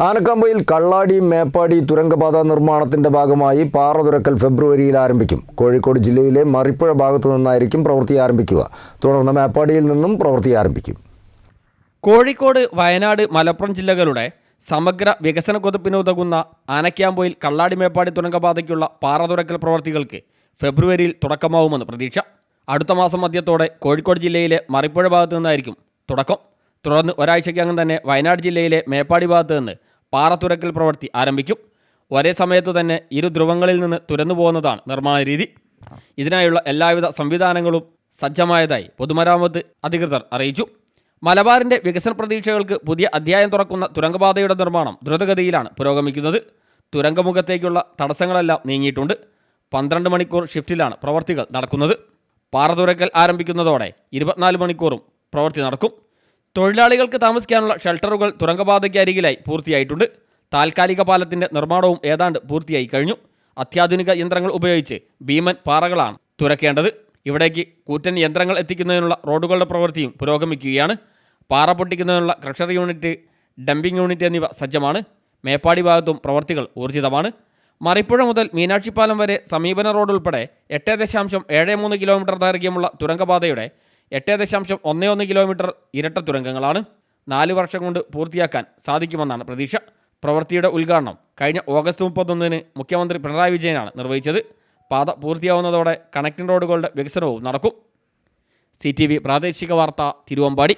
ആനക്കാമ്പയിൽ കള്ളാടി മേപ്പാടി തുരങ്കപാത നിർമ്മാണത്തിന്റെ ഭാഗമായി പാറ തുരക്കൽ ഫെബ്രുവരിയിൽ ആരംഭിക്കും. കോഴിക്കോട് ജില്ലയിലെ മറിപ്പുഴ ഭാഗത്തു നിന്നായിരിക്കും പ്രവൃത്തി ആരംഭിക്കുക. തുടർന്ന് മേപ്പാടിയിൽ നിന്നും പ്രവൃത്തി ആരംഭിക്കും. കോഴിക്കോട് വയനാട് മലപ്പുറം ജില്ലകളുടെ സമഗ്ര വികസന കുതിപ്പിനുതകുന്ന ആനക്കാമ്പോയിൽ കള്ളാടി മേപ്പാടി തുരങ്കപാതയ്ക്കുള്ള പാറ തുറക്കൽ പ്രവർത്തികൾക്ക് ഫെബ്രുവരിയിൽ തുടക്കമാവുമെന്ന് പ്രതീക്ഷ. അടുത്ത മാസം മധ്യത്തോടെ കോഴിക്കോട് ജില്ലയിലെ മറിപ്പുഴ ഭാഗത്തു നിന്നായിരിക്കും തുടക്കം. തുടർന്ന് ഒരാഴ്ചയ്ക്കകം തന്നെ വയനാട് ജില്ലയിലെ മേപ്പാടി ഭാഗത്ത് നിന്ന് പാറത്തുരക്കൽ പ്രവൃത്തി ആരംഭിക്കും. ഒരേ സമയത്തു തന്നെ ഇരു ധ്രുവങ്ങളിൽ നിന്ന് തുരന്നു പോകുന്നതാണ് നിർമ്മാണ രീതി. ഇതിനായുള്ള എല്ലാവിധ സംവിധാനങ്ങളും സജ്ജമായതായി പൊതുമരാമത്ത് അധികൃതർ അറിയിച്ചു. മലബാറിന്റെ വികസന പ്രതീക്ഷകൾക്ക് പുതിയ അധ്യായം തുറക്കുന്ന തുരങ്കപാതയുടെ നിർമ്മാണം ദ്രുതഗതിയിലാണ് പുരോഗമിക്കുന്നത്. തുരങ്കമുഖത്തേക്കുള്ള തടസ്സങ്ങളെല്ലാം നീങ്ങിയിട്ടുണ്ട്. പന്ത്രണ്ട് മണിക്കൂർ ഷിഫ്റ്റിലാണ് പ്രവർത്തികൾ നടക്കുന്നത്. പാറ തുരക്കൽ ആരംഭിക്കുന്നതോടെ ഇരുപത്തിനാല് മണിക്കൂറും പ്രവൃത്തി നടക്കും. തൊഴിലാളികൾക്ക് താമസിക്കാനുള്ള ഷെൽട്ടറുകൾ തുരങ്കപാതയ്ക്ക് അരികിലായി പൂർത്തിയായിട്ടുണ്ട്. താൽക്കാലിക പാലത്തിന്റെ നിർമ്മാണവും ഏതാണ്ട് പൂർത്തിയായി കഴിഞ്ഞു. അത്യാധുനിക യന്ത്രങ്ങൾ ഉപയോഗിച്ച് ഭീമൻ പാറകളാണ് തുരക്കേണ്ടത്. ഇവിടേക്ക് കൂറ്റൻ യന്ത്രങ്ങൾ എത്തിക്കുന്നതിനുള്ള റോഡുകളുടെ പ്രവൃത്തിയും പുരോഗമിക്കുകയാണ്. പാറ പൊട്ടിക്കുന്നതിനുള്ള ക്രഷർ യൂണിറ്റ് ഡംപിംഗ് യൂണിറ്റ് എന്നിവ സജ്ജമാണ്. മേപ്പാടി ഭാഗത്തും പ്രവർത്തികൾ ഊർജിതമാണ്. മറിപ്പുഴ മുതൽ മീനാക്ഷിപ്പാലം വരെ സമീപന റോഡ് ഉൾപ്പെടെ എട്ട് ദശാംശം ഏഴ് മൂന്ന് കിലോമീറ്റർ ദൈർഘ്യമുള്ള തുരങ്കപാതയുടെ എട്ട് ദശാംശം ഒന്ന് ഒന്ന് കിലോമീറ്റർ ഇരട്ട തുരങ്കങ്ങളാണ് നാല് വർഷം കൊണ്ട് പൂർത്തിയാക്കാൻ സാധിക്കുമെന്നാണ് പ്രതീക്ഷ. പ്രവൃത്തിയുടെ ഉദ്ഘാടനം കഴിഞ്ഞ ഓഗസ്റ്റ് മുപ്പത്തൊന്നിന് മുഖ്യമന്ത്രി പിണറായി വിജയനാണ് നിർവഹിച്ചത്. പാത പൂർത്തിയാവുന്നതോടെ കണക്റ്റിംഗ് റോഡുകളുടെ വികസനവും നടക്കും. സി പ്രാദേശിക വാർത്ത തിരുവമ്പാടി.